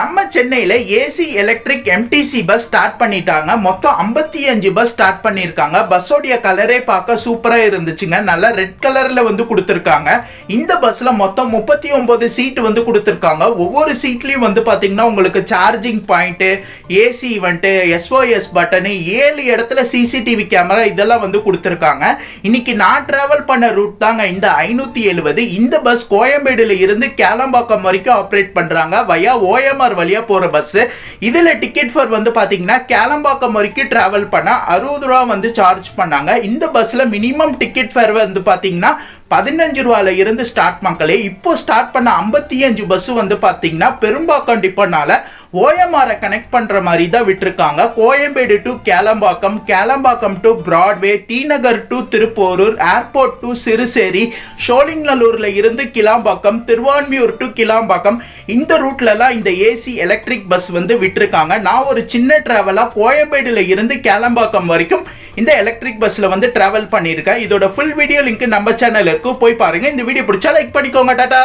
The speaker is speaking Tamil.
நம்ம சென்னையில் AC electric MTC bus start பண்ணிட்டாங்க. மொத்தம் ஐம்பத்தி அஞ்சு பஸ் ஸ்டார்ட் பண்ணியிருக்காங்க. பஸ்ஸோடைய கலரே பார்க்க சூப்பராக இருந்துச்சுங்க. நல்லா ரெட் கலரில் வந்து கொடுத்துருக்காங்க. இந்த பஸ்ஸில் மொத்தம் முப்பத்தி ஒம்பது சீட் வந்து கொடுத்துருக்காங்க. ஒவ்வொரு சீட்லேயும் வந்து பார்த்தீங்கன்னா உங்களுக்கு charging point AC event SOS button ஏழு இடத்துல சிசிடிவி கேமரா இதெல்லாம் வந்து கொடுத்துருக்காங்க. இன்னைக்கு நான் ட்ராவல் பண்ண ரூட் தாங்க இந்த ஐநூற்றி எழுபது. இந்த பஸ் கோயம்பேடுல இருந்து கேளம்பாக்கம் வரைக்கும் ஆப்ரேட் பண்ணுறாங்க வயா ஓஎம்ஆர் வழியாக போகிற பஸ்ஸு இதில் டிக்கெட் ஃபர் வந்து பார்த்தீங்கன்னா கேளம்பாக்கம் வரைக்கும் ட்ராவல் பண்ணால் அறுபது ரூபா வந்து சார்ஜ் பண்ணாங்க. இந்த பஸ்ஸில் மினிமம் டிக்கெட் ஃபேர் வந்து பார்த்தீங்கன்னா பதினஞ்சு ரூபால இருந்து ஸ்டார்ட் மக்களே. இப்போ ஸ்டார்ட் பண்ண ஐம்பத்தி அஞ்சு பஸ் வந்து பார்த்தீங்கன்னா பெரும்பாக்கம் டிப்போனால ஓஎம்ஆரை கனெக்ட் பண்ணுற மாதிரி தான் விட்டுருக்காங்க. Koyambedu to Kelambakkam Kelambakkam to Broadway T Nagar to Thiruporur airport to Siruseri ஷோலிங்நல்லூரில் இருந்து கிளாம்பாக்கம் திருவான்மியூர் டு கிளாம்பாக்கம். இந்த ரூட்லலாம் இந்த ஏசி எலக்ட்ரிக் பஸ் வந்து விட்டுருக்காங்க. நான் ஒரு சின்ன ட்ராவலாக கோயம்பேடுல இருந்து கேளம்பாக்கம் வரைக்கும் இந்த எலக்ட்ரிக் பஸ்ஸில் வந்து ட்ராவல் பண்ணியிருக்கேன். இதோட ஃபுல் வீடியோ லிங்க் நம்ம சேனல் இருக்கும் போய் பாருங்கள் இந்த வீடியோ பிடிச்சா லைக் பண்ணிக்கோங்க டாட்டா